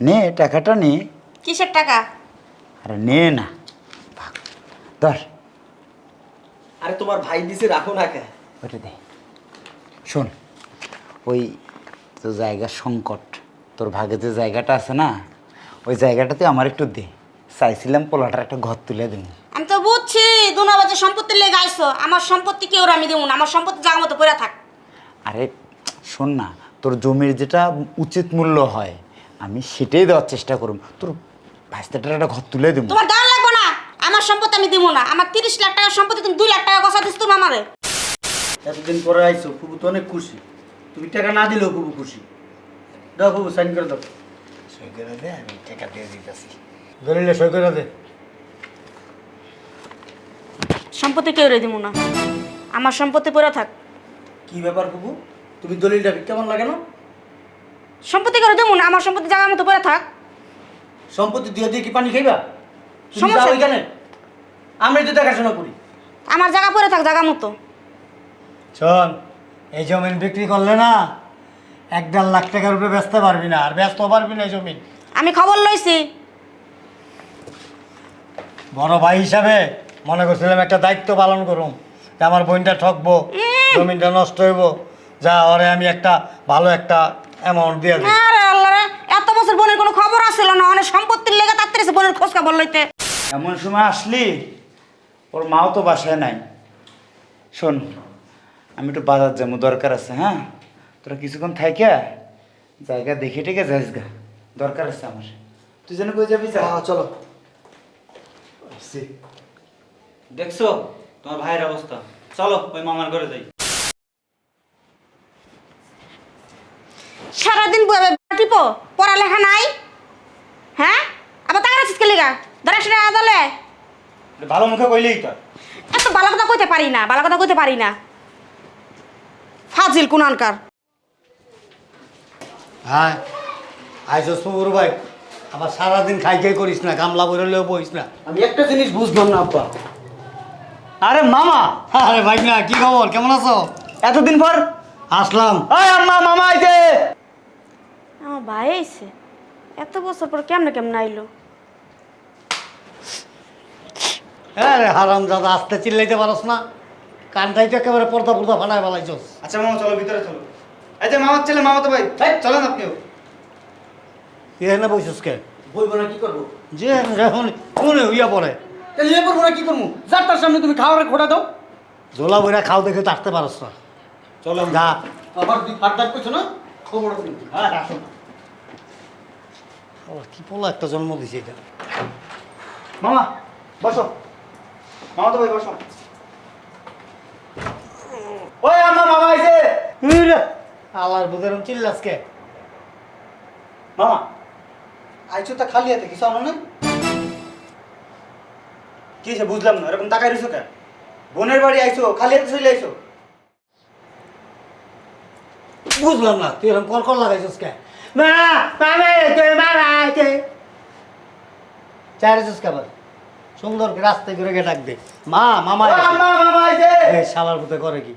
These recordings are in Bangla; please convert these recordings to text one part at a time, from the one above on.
নে টাকাটা নে। কিসের টাকা? আরে নে না। ভাগ। ধর। আরে তোমার ভাই দিছে রাখো না কে। ওটা দে। শোন ওই তো জায়গার সংকট তোর ভাগে যে জায়গাটা আছে না ওই জায়গাটাতে আমার একটু দে। চাইছিলাম পোলাটার একটা ঘর তুলে দেবো আমি তো বুঝছি দুনাবাজে সম্পত্তির লেগে আইসো আমার সম্পত্তি কেউ আমি দেবো না আমার সম্পত্তি জায়গা মতো পড়ে থাক। আরে শোন না তোর জমির যেটা উচিত মূল্য হয় আমি সেটাই দেওয়ার চেষ্টা করব তোর ভাইস্তাটার একটা ঘর তুলে দেবো তোমার দাম লাগবে না? আমার সম্পত্তি আমি দেবো না। আমার তিরিশ লাখ টাকার সম্পত্তি তুমি দুই লাখ টাকা কথা দিস তুমি আমারে। এতদিন পরে আইছো ফুবু তো অনেক খুশি। তুমি টাকা না দিলেও ফুবু খুশি। দাও ফুবু সাইন করে দাও। সই করে দে আমি টাকা দিয়ে দিতেছি। দলিলে সই করে দে। সম্পত্তি কেউ রে দেবো না। আমার সম্পত্তি পড়ে থাক। কি ব্যাপার ফুবু তুমি দলিলটা কেমন লাগে না? সম্পত্তি কেউ দেবো না আমার সম্পত্তি জায়গা মতো পড়ে থাক। সম্পত্তি দিয়ে দিয়ে কি পানি খাইবা? তুমি সমস্যা যাও কি? এখানে আমি তো দেখাশোনা করি। আমার জায়গা পরে থাক জায়গা মতো। শোন এই জমিন বিক্রি করলে না এক দেড় লাখ টাকার উপরে বেচতে পারবি না আর বেচতে পারবি না এই জমিন। আমি খবর লইছি। বড় ভাই হিসাবে মনে করছিলাম একটা দায়িত্ব পালন করুম যে আমার বোনটা ঠকবো জমিনটা নষ্ট হইব। যা ওরে আমি একটা ভালো একটা অ্যামাউন্ট দিয়ে দিই আরে আল্লাহ রে এত বছর বোনের কোনো খবর আসছিল না অনেক সম্পত্তির লেগে তাড়াতাড়ি বোনের খোঁজ খবর লইতে। এমন সময় আসলি ওর মাও তো বাসায় নাই। শোন আমি একটু বাজার যাব দরকার আছে হ্যাঁ? তোরা কিছুক্ষণ থাইকে জায়গা দেখে টেকে যাইস গা। দরকার আছে আমার। তুই যেন কই যাবি যা। চলো। দেখছ? তোমার ভাইয়ের অবস্থা। চলো ওই মামার ঘরে যাই। সারাদিন টিপো পড়ালেখা নাই? হ্যাঁ? আবার কেলিগা? সেটা আদালে ভালো মুখে কইলেই তো। এত ভালো কথা কইতে পারি না ভালো কথা কইতে পারি না। ফাজিল কুনানকার হ্যাঁ আইসস পুকুর ভাই আবার সারাদিন খাই খাই করিস না গামলা বইরলেও বইস না। আমি একটা জিনিস বুঝলাম না আব্বা। আরে মামা আরে ভাই না কি খবর? কেমন আছো? এতদিন পর আসলাম। ওই আম্মা মামা আইছে আমার ভাই আইছে। এত বছর পর কেমনে কেমনে আইলো? আরে হারাম দাদা আসতে চিল্লাইতে পারস না। কানটাই তো একেবারে পর্দা পর্দা ফাটায় ফেলাইছস। আচ্ছা মামা চলো ভিতরে চলো। এই যে মামার ছেলে মামা তো ভাই এই, চলেন আপনিও। এখানে বইছস কে? বইব না কি করব? যে এখন কোনে হইয়া পড়ে। তাহলে এ করব না কি করব? যার তার সামনে তুমি খাওয়ার খোটা দাও। ঝোলা বইরা খাও দেখে তো আসতে পারস না। চলো যা। আবার হাত ডাক করছ না? খবর কিন্তু হ্যাঁ। আসো কি পোলা একটা জন্ম দিছে এটা? মামা বসো। মামা তো ভাই বসো। ওই আম্মা মামা আইছে। আল্লাহর বুধের চিল্লাস কে? মামা। আইছো তা খালি হাতে কিছু আনো না কি সে বুঝলাম না এরকম তাকাই রইছো কেন বোনের বাড়ি আইছো খালি হাতে চলে আইছো? বুঝলাম না তুই এরকম কল কল লাগাইছিস কে? মা মামা আইছে মামা আইছে চাইছিস কে সুন্দর রাস্তায় করে গে ডাক দে। মা মামা মামা আইছে এই শালার পুতে করে কি?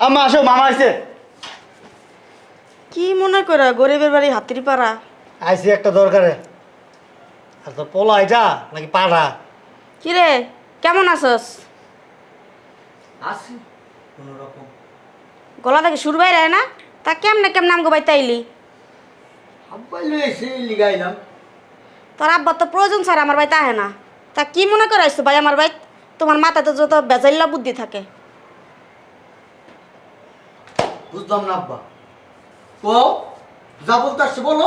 আম্মা আসো মামা আইছে কি মনে করে গরিবের বাড়ি হাতির পাড়া আইসি একটা দরকারে। আর তো পোলা এটা নাকি পাড়া? কি রে কেমন আছস? আসি কোনো রকম। গলা থেকে সুর বাইরে না? তা কেমনে কেমনে আমগো বাইতে আইলি? আব্বাই লই এসে লিগাইলাম তোর আব্বা তো প্রয়োজন ছাড়া আমার বাড়িতে আহে না। তা কি মনে করে আসছো ভাই আমার বাইত তোমার মাথাতে যত বেজাইল্লা বুদ্ধি থাকে। বুঝলাম না আব্বা। ও যা বলতে আসছে বলো।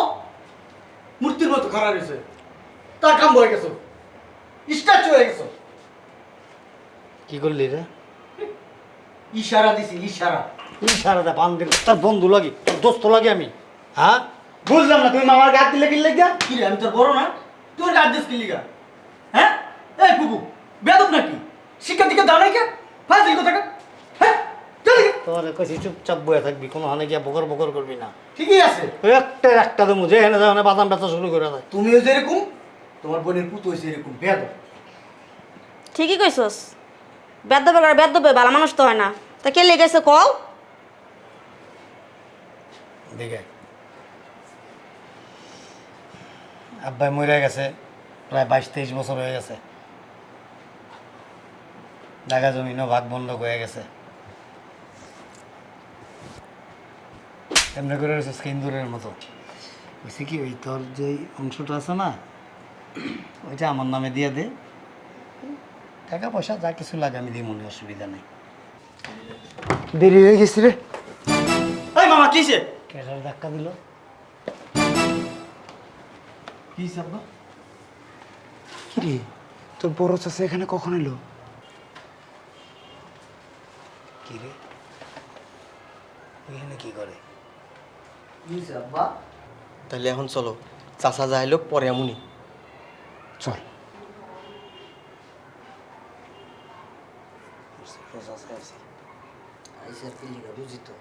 মূর্তির মতো খারাপ হয়েছে। তার কাম হয়ে গেছো। স্ট্যাচু হয়ে গেছো। কি করলি রে? ইশারা দিছি ইশারা। তার বন্ধু লাগি তোর দোস্ত লাগি আমি। হ্যাঁ? বুঝলাম না তুমি মামার গাছ দিলে কি লেগে? কি রে আমি তোর বড় না? তোর গাছ দিস কি লিগা? হ্যাঁ? এই কুকু বেদব নাকি? শিক্ষা দিকে দাঁড়াই কে ফাজিল কোথাকা হ্যাঁ? তোর কইছি চুপচাপ বয়ে থাকবি কোনো হানে গিয়া বকর বকর করবি না। ঠিকই আছে। একটা একটা দেবো যে হেনে যাও বাদাম শুরু করে দেয়। তুমিও যেরকম তোমার বোনের পুত হয়েছে এরকম বেদব ঠিকই কইছস। ভালো মানুষ তো হয় না। তা কে লেগেছে কও? দেখে। আব্বাই মরে গেছে, প্রায় বাইশ তেইশ বছর হয়ে গেছে। জায়গা জমিনও ভাগ বন্ধ হয়ে গেছে। এমনি করে রয়েছে সিন্দুরের মতো। বলছি কি, ওই তোর যে অংশটা আছে না, ওইটা আমার নামে দিয়ে দে। টাকা পয়সা যা কিছু লাগে আমি দিই মনে অসুবিধা নেই। দেরি হয়ে গেছি রে। মামা কিসে ক্যাশার ধাক্কা দিল? কি আব্বা? কি রে? তোর বড় চাষা এখানে কখন এলো? কি রে? ওইখানে কি করে? কি আব্বা? তাহলে এখন চলো চাচা যাইলো পরে এমনই চল। বুঝি তো?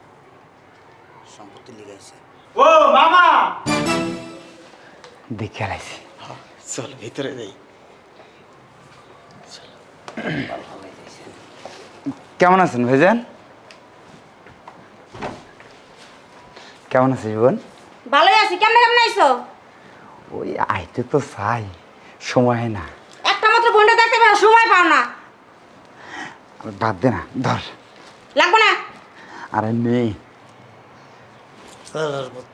সম্পত্তি লিগাইছে ও মামা! দেখে আলাইছি। চল ভিতরে যাই। কেমন আছেন ভাইজান? কেমন আছিস বোন? ভালোই আছি কেমনে কেমন আইছো? ওই আইতে তো চাই সময় হয় না। একটা মাত্র বোনটা দেখতে পাও সময় পাও না। বাদ দে না ধর। লাগবো না? আরে নেই।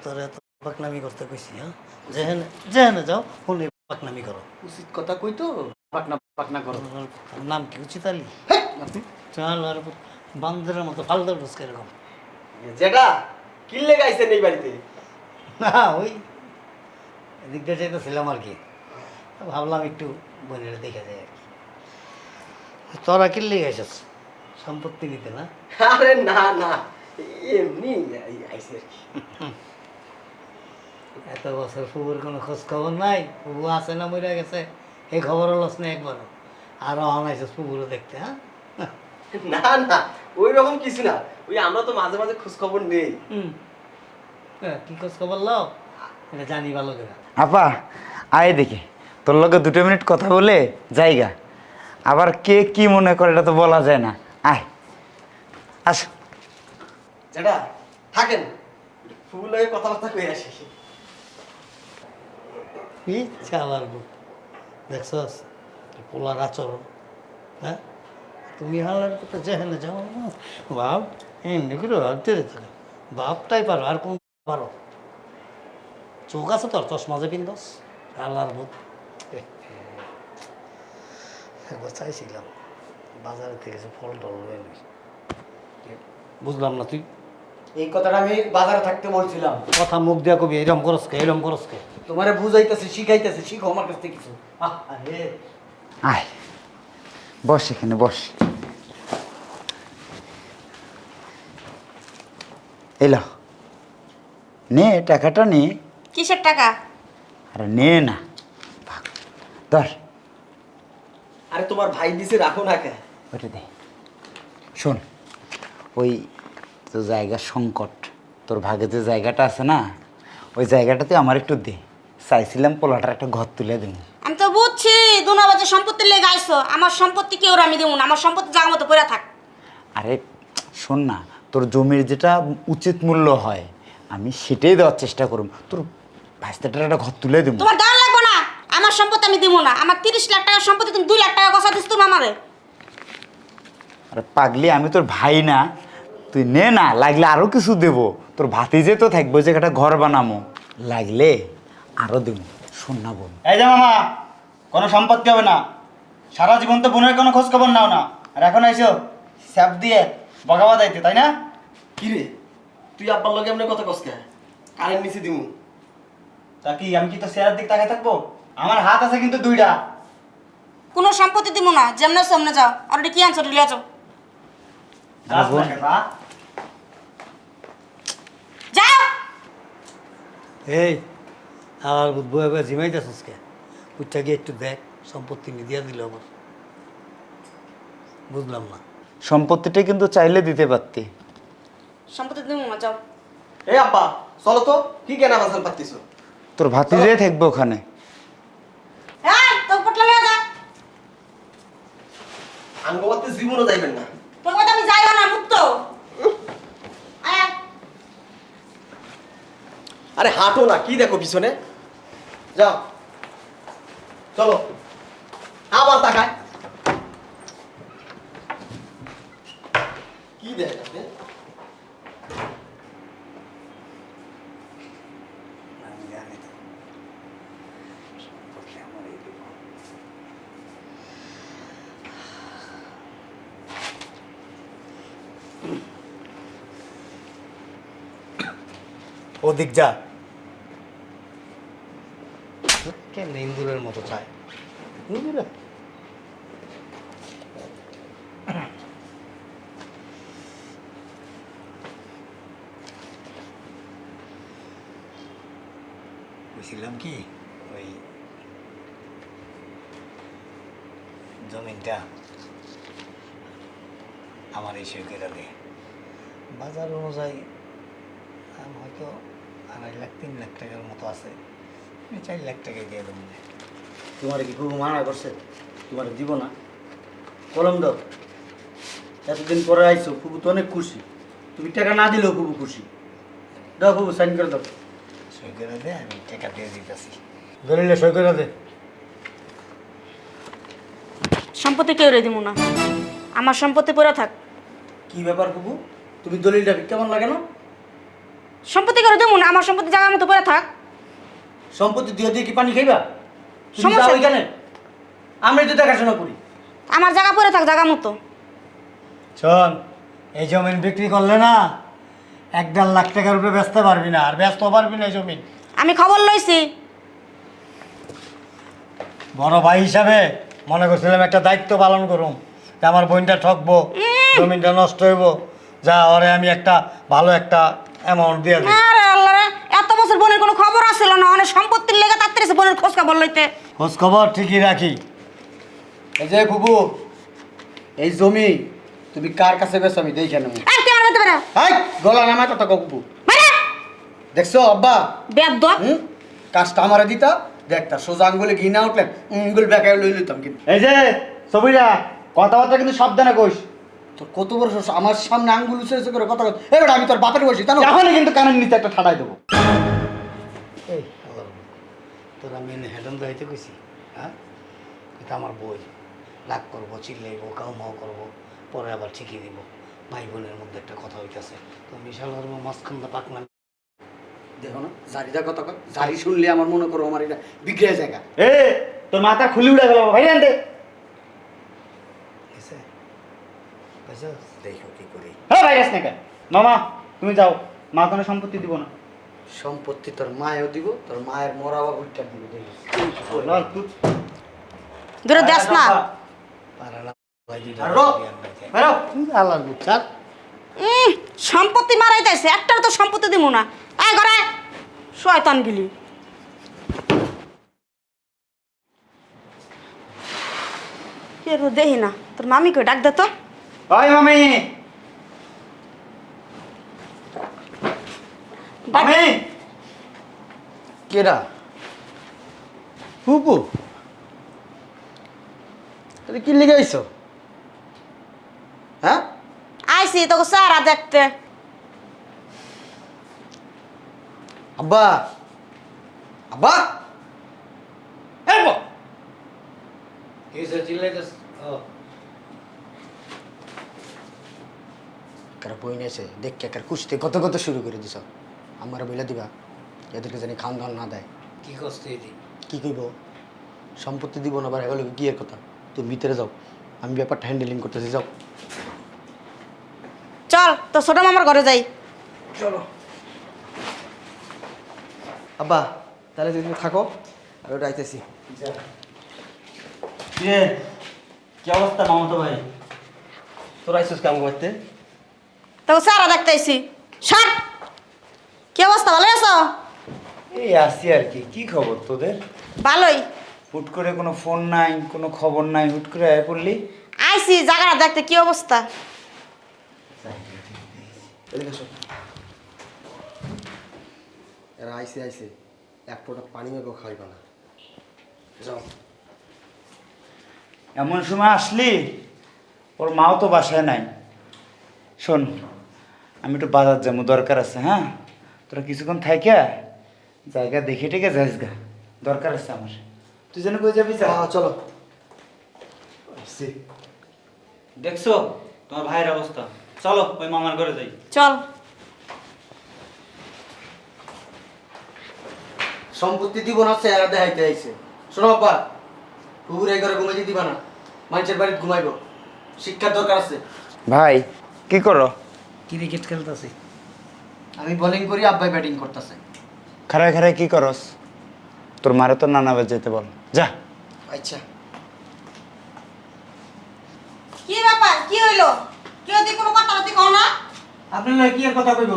তোর এত পাকনামি করতে কইছি হ্যাঁ? যেখানে যেখানে যাও ফোনে পাকনামি করো। উচিত কথা কই তো পাকনা পাকনা করো। নাম কি উচিত আলী? চল আর বান্দরের মতো ফালতু ঢুস এরকম যেটা কিনলে গাইছেন এই বাড়িতে? না ওই এদিক দিয়ে যেতেছিলাম আর কি। ভাবলাম একটু বোনের দেখে যায় আর কি। তোরা কিনলে গেছিস সম্পত্তি নিতে না? আরে না না। এমনি আর কি। এত বছর ফুবুর কোনো খোঁজ খবর নাই ফুবু আছে না মরে গেছে এই খবরও লস না একবারও। আরও আনাইছিস ফুবুরও দেখতে হ্যাঁ? না না ওই রকম কিছু না। ওই আমরা তো মাঝে মাঝে খোঁজ খবর নেই হ্যাঁ, কি খোঁজ খবর লও? এটা জানি ভালো করে আপা আয় দেখি তোর লগে দুটো মিনিট কথা বলে জায়গা আবার কে কি মনে করে এটা তো বলা যায় না। আয়। আস। যেটা থাকেন। ফুল হয়ে কথাবার্তা কই আসি। কি চালার বুক দেখছস? পোলার আচরণ হ্যাঁ? তুমি হালার কথা যেখানে যাও বাপ এমনি করে ভাবতে দিতে বাপটাই পারো আর কোন পারো? চোখ আছে তোর চশমা যে পিন্দস হালার বুক একবার চাইছিলাম বাজারে থেকে কিছু ফল টল বুঝলাম না তুই। এই কথাটা আমি বাজারে থাকতে বলছিলাম। কথা মুখ দিয়া কবি এরম করস কে এরম করস কে? তোমারে বুঝাইতেছে শিখাইতেছে শিখো আমার কাছ থেকে কিছু। আহ আরে। আয়। বস এখানে বস। এলো। নে টাকাটা নে। কিসের টাকা? আরে নে না। ভাগ। ধর। আরে তোমার ভাই দিছে রাখো না কে। ওটা দে। শোন ওই তো জায়গা সংকট। তোর ভাগে যে জায়গাটা আছে না ওই জায়গাটাতে আমার একটু দে। চাইছিলাম পোলাটার একটা ঘর তুলে দেবো। আমি তো বুঝছি দুনা বাজে সম্পত্তির লেগে আইছো আমার সম্পত্তি কেউ আমি দেবো না আমার সম্পত্তি জায়গা মতো পড়ে থাক। আরে শোন না তোর জমির যেটা উচিত মূল্য হয় আমি সেটাই দেওয়ার চেষ্টা করব তোর ভাইস্তাটার একটা ঘর তুলে দেবো। তোমার লাগবে না আমার সম্পত্তি আমি দিব না। আমার তিরিশ লাখ টাকার সম্পত্তি তুমি দুই লাখ টাকা কথা দিস তুমি আমারে। আরে পাগলি আমি তোর ভাই না। তুই নে না লাগলে আরও কিছু দেব। তোর ভাতিজে তো থাকব যে একটা ঘর বানামো। লাগলে আরও দেবো। শোন না বোন। এই যে মামা কোনো সম্পত্তি হবে না। সারা জীবন তো বোনের কোনো খোঁজ খবর নাও না। আর এখন আইসো স্যাপ দিয়ে বগাবা দাইতে তাই না? কি রে? তুই আব্বার লগে এমনি কথা কসকে কারেন্ট নিচে দিমু। তা কি আমি কি তো শেয়ারের দিক তাকায় থাকব? আমার হাত আছে কিন্তু দুইটা। কোনো সম্পত্তি দিব না যেমনে সামনে যাও। আর কি আনছো লিয়ে যাও। এই আর বয়ে বয়ে ঝিমাইতেছিস কে উঠটা গিয়ে একটু দেখ সম্পত্তি দিয়া দিল আমার। বুঝলাম না। সম্পত্তিটা কিন্তু চাইলে দিতে পারতি। সম্পত্তি দিব না যাও। এই আব্বা চলো তো কি কেনা বাজার পাচ্ছিস তোর ভাতিজে থাকবে ওখানে। এই তোর পটলা লিয়ে যা। আঙ্গবাতে জীবনও যাইবেন না তোর কথা আমি যাইও না মুক্ত আয় আয়। আরে হাঁটো না কি দেখো পিছনে? যাও। চলো। আবার তাকায়। কি দেখ। ওদিক যা কেন ইন্দুরের মতো চায় বলছিলাম কি, ওই জমিনটা আমার এই সৈকতা দে বাজার অনুযায়ী হয়তো আড়াই লাখ, তিন লাখ টাকার মতো আছে। চার লাখ টাকায় দিয়ে দেবো। তোমার কি খুব মানা করছে? তোমার দিব না। কলম দাও। এতদিন পরে আইছো খুবু তো অনেক খুশি। তুমি টাকা না দিলেও খুবু খুশি। দাও খুবু সাইন করে দাও। সৈকতা দে আমি টাকা দিয়ে দিতেছি। দলিলে সই করে দে। সম্পত্তি কেউ রে দিব না। আমার সম্পত্তি পড়ে থাক। কি ব্যাপার খুবু তুমি দলিলটা কেমন লাগে না? সম্পত্তি কেউ দেবো না আমার সম্পত্তি জায়গা মতো পড়ে থাক। সম্পত্তি দিয়ে দিয়ে কি পানি খাইবা? তুমি সমস্যা যাও এখানে। আমরা তো দেখাশোনা করি। আমার জায়গা পড়ে থাক জায়গা মতো। শোন এই জমিন বিক্রি করলে না এক দেড় লাখ টাকার উপরে বেচতে পারবি না আর বেচতে পারবি না এই জমিন। আমি খবর লইছি। বড় ভাই হিসাবে মনে করছিলাম একটা দায়িত্ব পালন করুম যে আমার বোনটা ঠকবো জমিনটা নষ্ট হইব। যা ওরে আমি একটা ভালো একটা অ্যামাউন্ট দিয়ে দিই। আরে বছর বোনের কোনো খবর আসছিল না? অনেক সম্পত্তির লেগে তাড়াতাড়ি বোনের খোঁজ খবর লইতে। খোঁজ খবর ঠিকই রাখি। এই যে খুবু এই জমি তুমি কার কাছে বেছো আমি দেখে নেব। এই আমার বেরো হাই গলা খুবু বেরো দেখছ আব্বা? বেদ কাজটা আমারে দিতা দেখতা সোজা আঙ্গুলে ঘি না উঠলেন আঙ্গুল বেকায় লই লইতাম কিন্তু। এই যে ছবিরা কথাবার্তা কিন্তু সাবধানে কইস। তোর কত বড় আমার সামনে আঙ্গুল উঁচু করে কথা বল এবার আমি তোর বাপের বসি জানো? এখনই কিন্তু কানের নিচে একটা ঠাড়াই দেবো। এই তোর আমি হেডন দাইতে কইছি হ্যাঁ? এটা আমার বই। রাগ করব চিল্লাইবো কাউ মাও করব পরে আবার ঠিকই দিব। ভাই বোনের মধ্যে একটা কথা হইতাছে। তো বিশাল ধর্ম মাঝখানটা পাকনা। দেখো না জারিদা কথা জারি শুনলে আমার মনে করো আমার এটা বিগড়ে জায়গা এ তোর মাথা খুলি উড়ে গেল ভাই আনতে। দেখো কি করি। হ্যাঁ ভাই না কেন? মামা তুমি যাও। মা কোনো সম্পত্তি দিব না। সম্পত্তি তোর মায়েও দিব তোর মায়ের মরা বা দিব দূরে দেখ না। সম্পত্তি মারাইতেছে একটার তো সম্পত্তি দিব না। ঘরে শয়তান গিলি। কে রে, দেখি না। তোর মামি মামিকে ডাক দে তো। ওই মামি। মামি কেডা? হুপু তাহলে কি লিখে আইছো? হ্যাঁ? আইসি তোকে সারা দেখতে। আব্বা। আব্বা? ও। কার বই নেছে দেখ কার কুস্তে কত কত শুরু করে দিছ? আমার বইলা দিবা এদেরকে জানি খাওয়ান দাওয়ান না দেয়। কি এদি? কি কইব? সম্পত্তি দিব না আবার এগুলো কি এর কথা? তুমি ভিতরে যাও আমি ব্যাপারটা হ্যান্ডেলিং করতেছি যাও। চল তো ছোট মামার ঘরে যাই। চলো। আব্বা তাহলে তুমি থাকো আর ওটা আইতেছি কি অবস্থা মামা তো ভাই? তোর আইসিস কাম করতে? তোকে সারা দেখতে আইসি অবস্থা ভালো আছো? এই আসি আর কি। কি খবর তোদের? ভালোই। হুট করে কোনো ফোন নাই কোনো খবর নাই হুট করে আয় পড়লি। আইসি জায়গাটা দেখতে কি অবস্থা? এদিকে এসো এরা আইসে আইসে এক ফোঁটা পানি মেঘও খাইবা না। যাও। এমন সময় আসলি ওর মাও তো বাসায় নাই। শোন আমি একটু বাজার যাব দরকার আছে হ্যাঁ? তোরা কিছুক্ষণ থাইকা জায়গা দেখে টেকে যাইস গা। দরকার আছে আমার। তুই যেন কই যাবি যা। চলো। দেখছ? তোমার ভাইয়ের অবস্থা। চলো ওই মামার ঘরে যাই। চল। সম্পত্তি দিব না চেহারা দেখাইতে আইছে। শোনো বাবা কুকুর এই ঘরে ঘুমাইতে দিবা না। মানুষের বাড়িতে ঘুমাইব। শিক্ষার দরকার আছে। ভাই কি করো? ক্রিকেট খেলতেছি। আমি বোলিং করি আব্বাই ব্যাটিং করতেছে। খারায় খারায় কি করস? তোর মারে তো নানা যেতে বল। যা। আচ্ছা। কি ব্যাপার? কি হইল? কেউ তুই কোনো কথা কথা কও না। আপনার লগে কি আর কথা কইব?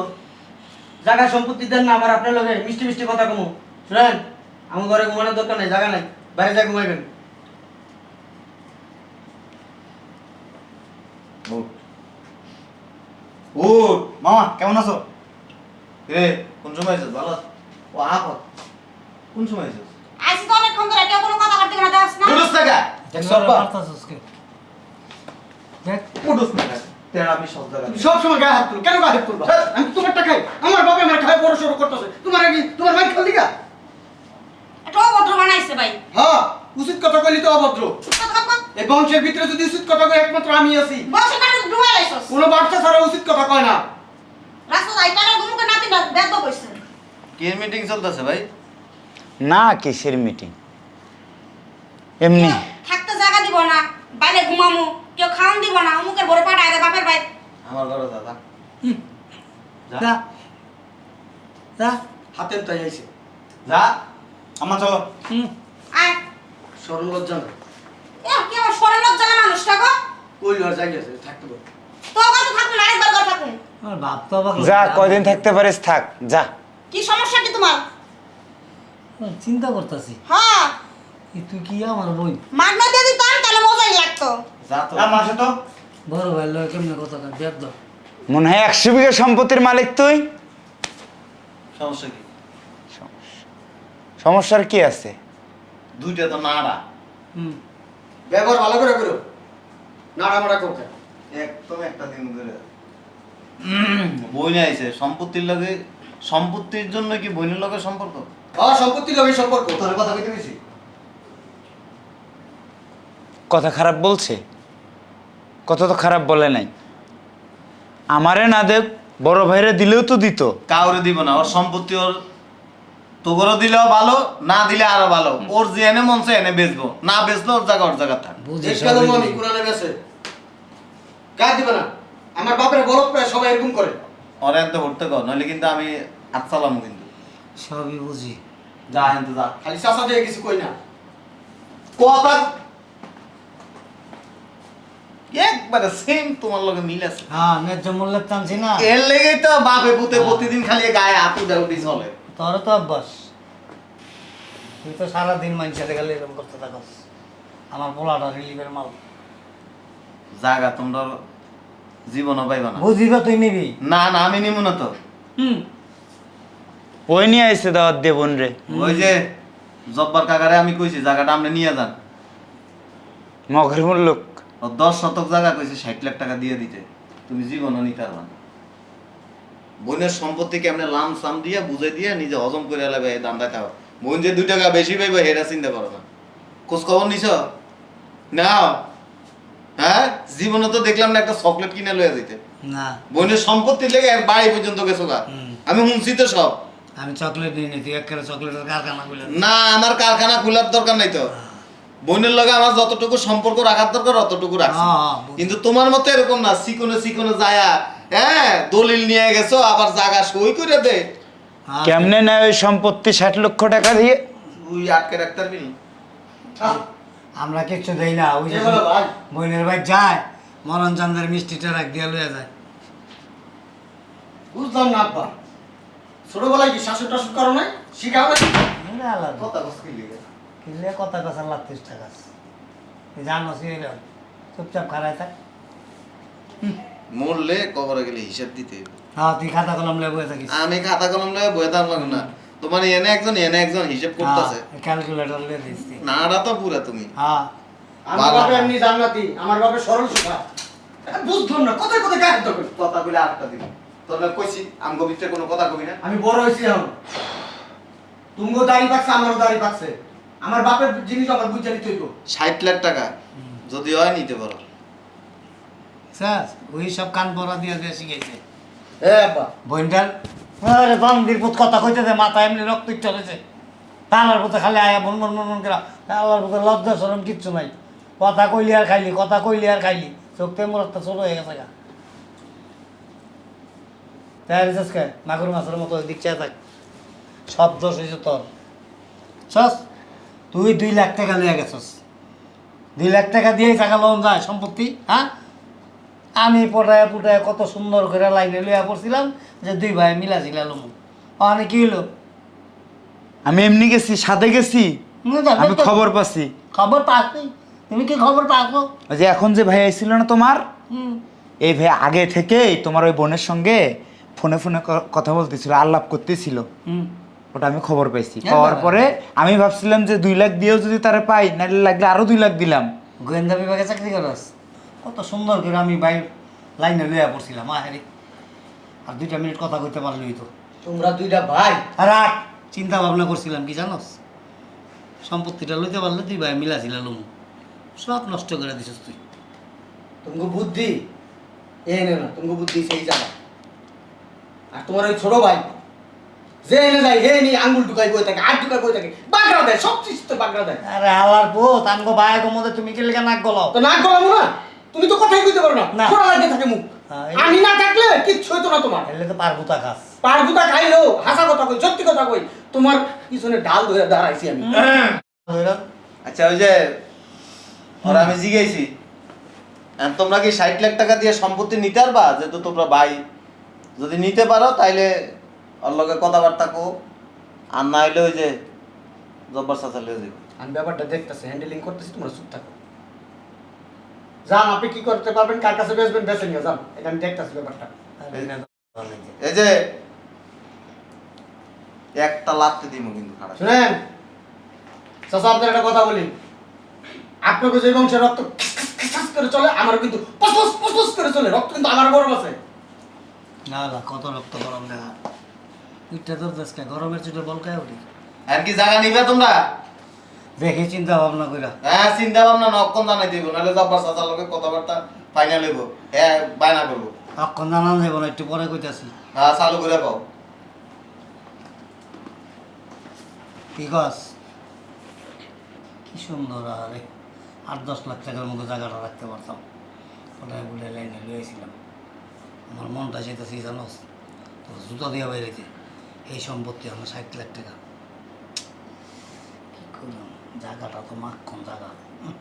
জায়গা সম্পত্তি দেন না আবার আপনার লগে মিষ্টি মিষ্টি কথা কমু। শুনেন আমার ঘরে ঘুমানোর দরকার নাই জায়গা নাই বাইরে যা ঘুমাইবেন। ও মামা কেমন আছো? রে কোন সময় আছিস ভালো ও আপদ কোন সময় আছিস আইসি তো অনেকক্ষণ ধরে কেউ কোনো কথা কাটতে না দাস না। উঠোস না গা দেখছ আব্বা? দেখ উঠোস না গা তেরা আমি সব জায়গা সব সময় গায়ে হাত তুলো কেন গায়ে হাত তুলবা? আমি তোমার টাকাই আমার বাবা আমার খায় বড় সড়ো করতেছে। তোমার কি তোমার মাইক খাল দিকা এটা অভদ্র বানাইছে ভাই। হ্যাঁ উচিত কথা কইলি তো অভদ্র। এই বংশের ভিতরে যদি উচিত কথা কই একমাত্র আমি আছি। বসে কাটে ডুবাই কোনো বাচ্চা ছাড়া উচিত কথা কয় না। রাস্তা যাইতে না গুমকে নাতি না বেদ কইছে কি মিটিং চলতেছে ভাই? না কিসের মিটিং? এমনি। থাকতে জায়গা দিব না বাইরে ঘুমামু কেউ খাওন দিব না অমুকের বড় পাঠায় রে বাপের ভাই আমার ঘরে দাদা যা। যা। হাতের তাই আইছে। যা। আমার চলো। হুম। আয়। শরম লজ্জা না। এ কি আমার সরে লজ্জা না মানুষটা গো? কইল আর জায়গা আছে থাকতে পারো তো কথা থাকবে না আরেকবার কথা থাকুন আমার বাপ তো অবাক যা কয়দিন থাকতে পারিস থাক যা। কি সমস্যা কি তোমার? চিন্তা করতেছি। হ্যাঁ। তুই কি আমার বই? মাগনা দিয়ে দিতাম তাহলে মজাই লাগতো। যা তো। যা তো। বড় ভাই লোক কেমনে কথা কয়? দেখ দাও মনে হয় একশো বিঘা সম্পত্তির মালিক তুই। সমস্যা কি? সমস্যার কি আছে? দুইটা তো নাড়া। হুম। ব্যবহার ভালো করে করো। নাড়ামাড়া করতে একদম একটা দিন ধরে। বই নিয়ে আইছে সম্পত্তির লগে সম্পত্তির জন্য কি বইনের লগে সম্পর্ক? সম্পত্তির লগে সম্পর্ক। তোর কথা কইতে কথা খারাপ বলছে? কথা তো খারাপ বলে নাই। আমারে না দেখ বড় ভাইরে দিলেও তো দিত। কাউরে দিব না ওর সম্পত্তি ওর তোগরও দিলেও ভালো না দিলে আরও ভালো। ওর যে এনে মন এনে বেচবো না বেচলে ওর জায়গা ওর জায়গা থাক। বুঝি। কোরআনে গায়ে দিবে না। আমার বাপের বরফ প্রায় সবাই এরকম করে। ওরা এনতে ভরতে কর নইলে কিন্তু আমি হাত চালাম কিন্তু। সবই বুঝি। যা এনতে যা। খালি চাষা দিয়ে কিছু কই না। কথা একবারে সেম তোমার লগে মিল আছে। হ্যাঁ ন্যায্য মূল্যের টানছি না। এর লেগেই তো বাপে পুতে প্রতিদিন খালি গায়ে হাত উঠে উঠি চলে। তোর তো অভ্যাস। তুই তো সারাদিন মানুষের গেলে এরকম করতে থাকস। আমার পোলাটা রিলিফের মাল। জাগা তোমরা জীবনও পাইবা না। বুঝিবা তুই নিবি? না না আমি নিব না তো। হুম। ওই নিয়ে আইসে দাওয়াত দিয়ে বোন রে ওই যে জব্বার কাকারে আমি কইছি জায়গাটা আপনি নিয়ে যান। মগের লোক। ও দশ শতক জায়গা কইছে ষাট লাখ টাকা দিয়ে দিতে। তুমি জীবনও নিতে পারবা না। বোনের সম্পত্তি কেমনে লাম সাম দিয়ে বুঝে দিয়ে নিজে হজম করে এলাবে এই দান্দা খাওয়া বোন যে দুই টাকা বেশি পাইবে এটা চিন্তা করো না। খোঁজ খবর নিছ? নাও। হ্যাঁ? জীবনে তো দেখলাম না একটা চকলেট কিনে লয়ে যেতে না। বোনের সম্পত্তি লেগে এক বাড়ি পর্যন্ত গেছো গা? আমি শুনছি তো সব। আমি চকলেট নিয়ে নি তুই একেবারে চকলেটের কারখানা খুলে না আমার কারখানা খোলার দরকার নাই তো। বোনের লগে আমার যতটুকু সম্পর্ক রাখার দরকার অতটুকু রাখছি। হ্যাঁ, হ্যাঁ। কিন্তু তোমার মতো এরকম না চিকনে চিকনে যায়া হ্যাঁ দলিল নিয়ে গেছো আবার জায়গা সই করে দে। হ্যাঁ, কেমনে নেয় ওই সম্পত্তি ষাট লক্ষ টাকা দিয়ে? তুই আটকে রাখতে পারবি না? আমরা কিচ্ছু দেই না ওই যে। বোনের ভাই? যায় মরণ চান্দের মিষ্টিটা রাখ দিয়ে লয়ে যায়। বুঝলাম না আব্বা। ছোটবেলায় কি শাসন টাসন করো নাই? শিখাও না এটা আলাদা। কথা কস কি লিগে? কিনলে কথা কথা লাগতিস টাকা তুই জানো সিরিয়াল চুপচাপ খারায় থাক। মরলে কবরে গেলে হিসাব দিতে। হ্যাঁ তুই খাতা কলম লেগে বসে থাকিস। আমি খাতা কলম লয়ে বয়ে থাকলাম না। তোমার এনে একজন এনে একজন হিসাব করতেছে। ক্যালকুলেটর লিয়ে তুই নাড়া তো পুরা তুমি। হ্যাঁ। আমার বাবা। এমনি জান্নাতি আমার বাপে সরল সুখা বুঝলাম না কোথায় কোথায় গায়ে হাত কথা বলে আটটা দিবি। তোর কইছি আমগো ভিতরে কোনো কথা কবি না। আমি বড় হয়েছি এখন। তুমিও দাড়ি পাকছে আমারও দাড়ি পাকছে। আমার বাপের জিনিস আমার বুঝে নিতে হইব। ষাট লাখ টাকা যদি হয় নিতে পারো। স্যার ওই সব কান পরা দিয়ে দিয়ে শিখেছে। এ আব্বা। বইনটার আরে বান্দির পুত কথা কইতে দে, মাথা এমনি রক্ত চলেছে তালার পুতে খালি আয়া মন মন মন মন করা তালার পুতে লজ্জা সরম কিচ্ছু নাই। কথা কইলি আর খাইলি, কথা কইলি আর খাইলি চোখতে মোরটা ছোট হয়ে গেছে গা। তাই কে, মাগুর মাছের মতো দিক চেয়ে থাক। সব দোষ হয়েছে তোর। সস, তুই দুই লাখ টাকা লিয়ে গেছস। দুই লাখ টাকা দিয়ে টাকা লোন যায়, সম্পত্তি হ্যাঁ? আমি পটায় পুটায় কত সুন্দর করে লাইনে লইয়া পড়ছিলাম যে দুই ভাই মিলা ছিলাম ওখানে কি হলো আমি এমনি গেছি সাথে গেছি। আমি খবর পাচ্ছি। খবর পাচ্ছি। তুমি কি খবর পাচ্ছ যে এখন যে ভাই আইছিল না তোমার? হুম। এই ভাই আগে থেকেই তোমার ওই বোনের সঙ্গে ফোনে ফোনে কথা বলতেছিল আলাপ করতেছিল। হুম। ওটা আমি খবর পাইছি। হ্যাঁ, পাওয়ার পরে আমি ভাবছিলাম যে দুই লাখ দিয়েও যদি তারা পাই নাহলে লাগলে আরও দুই লাখ দিলাম। গোয়েন্দা বিভাগে চাকরি করস? কত সুন্দর করে আমি ভাই লাইনে লইয়া পড়ছিলাম আহারে আর দুইটা মিনিট কথা কইতে পারলি তো। তোমরা দুইটা ভাই। আর চিন্তা ভাবনা করছিলাম কি জানোস? সম্পত্তিটা লইতে পারলে তুই ভাই মিলা ছিলাম সব নষ্ট করে দিছিস তুই। তোমাকে বুদ্ধি? এ নে না তোমাকে বুদ্ধি সেই জানা আর তোমার ওই ছোট ভাই যে এনে যায় হে নি আঙ্গুল ঢুকাই বই থাকে আর ঢুকাই বই থাকে বাগড়া দেয় সব কিছু তো বাগড়া দেয়। আরে হালার পোত আমগো ভাই মধ্যে তুমি কি লেগে নাক গলাও? তো নাক গলামো না? তুমি তো কথাই কইতে পারো না। খোলা লাগে থাকে মুখ। হ্যাঁ, আমি না থাকলে কিচ্ছু হইতো না তোমার। এলে তো পারবুতা খাস। পারগুতা খাইলো হাসা কথা কই সত্যি কথা কই তোমার পিছনে ডাল ধরে দাঁড়াইছি আমি। আচ্ছা ওই যে ওরা আমি জিজ্ঞাসি আর তোমরা কি ষাট লাখ টাকা দিয়ে সম্পত্তি নিতে পারবা? যেহেতু তোমরা ভাই। যদি নিতে পারো তাইলে ওর লগে কথাবার্তা কো আর না হইলে ওই যে জব্বার চাচা লিয়ে যাবে আমি ব্যাপারটা দেখতেছি হ্যান্ডেলিং করতেছি তোমরা চুপ থাকো। যান আপনি কি করতে পারবেন? কার কাছে বেচবেন? বেচে নিয়ে যান। এটা আমি দেখতেছি ব্যাপারটা। এই যে একটা লাত্তি দিব কিন্তু খারাপ। শুনেন চাচা আপনার একটা কথা বলি। আপনাকে যে বংশের রক্ত খিসখিস করে চলে আমার কিন্তু পসপস পসপস করে চলে। রক্ত কিন্তু আমার গরম আছে। না না কত রক্ত গরম দেখা। তোর দেশকে গরমের চুটে বলকায় উঠি। আর কি জায়গা নিবে তোমরা? দেখি চিন্তা ভাবনা কইরা। হ্যাঁ চিন্তা ভাবনা নক্ষণ জানাই দিব নাহলে জব্বার চাচার লগে কথাবার্তা ফাইনাল হইব। হ্যাঁ বায়না করব। অক্ষণ জানান যাব না একটু পরে কইতাছি। হ্যাঁ চালু করে পাও কি কস? কি সুন্দর আরে। আট দশ লাখ টাকার মতো জায়গাটা রাখতে পারতাম। ওটাই বলে লাইনে লুয়েছিলাম আমার মনটা যেতেছি জানোস তো জুতো দিয়ে বাইরেতে এই সম্পত্তি আমার ষাট লাখ টাকা। কি করলাম? জায়গাটা তো মাখন জায়গা হুম,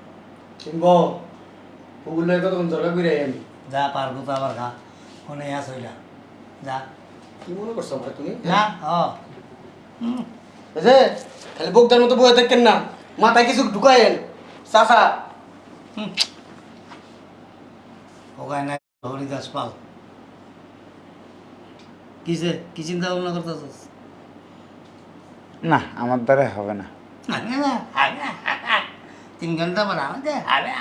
কিনবো ওগুলো কতক্ষণ চলে ঘুরে আমি যা পারব তো আবার খা। ফোনে আস ওইটা যা। কি মনে করছ আমরা তুমি? না ও খালি বোকদার মতো বয়ে থাকেন না। মাথায় কিছু ঢুকায়েন চাচা। ওখানে না হরিদাস পাল। কিসে? কি চিন্তা ভাবনা করতেছিস? না আমার দ্বারা হবে না। তিন ঘণ্টা পর আমাদের হবে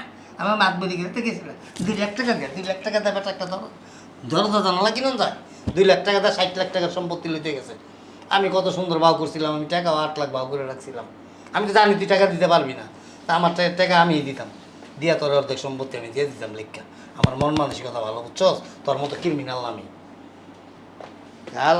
আমার মাত বলি গেলে গেছিল দুই লাখ টাকা দিয়ে, দুই লাখ টাকা দেবে একটা ধরো ধরো তো জানালা কিনুন যায় দুই লাখ টাকা দিয়ে ষাট লাখ টাকার সম্পত্তি লইতে গেছে। আমি কত সুন্দর ভাও করছিলাম, আমি টাকা আট লাখ ভাও করে রাখছিলাম। আমি তো জানি তুই টাকা দিতে পারবি না। তা আমার টাকা আমিই দিতাম। দিয়া তোর অর্ধেক সম্পত্তি আমি দিয়ে দিতাম লেখা। আমার মন মানসিকতা ভালো, বুঝছস? তোর মতো ক্রিমিনাল আমি। হ্যাঁ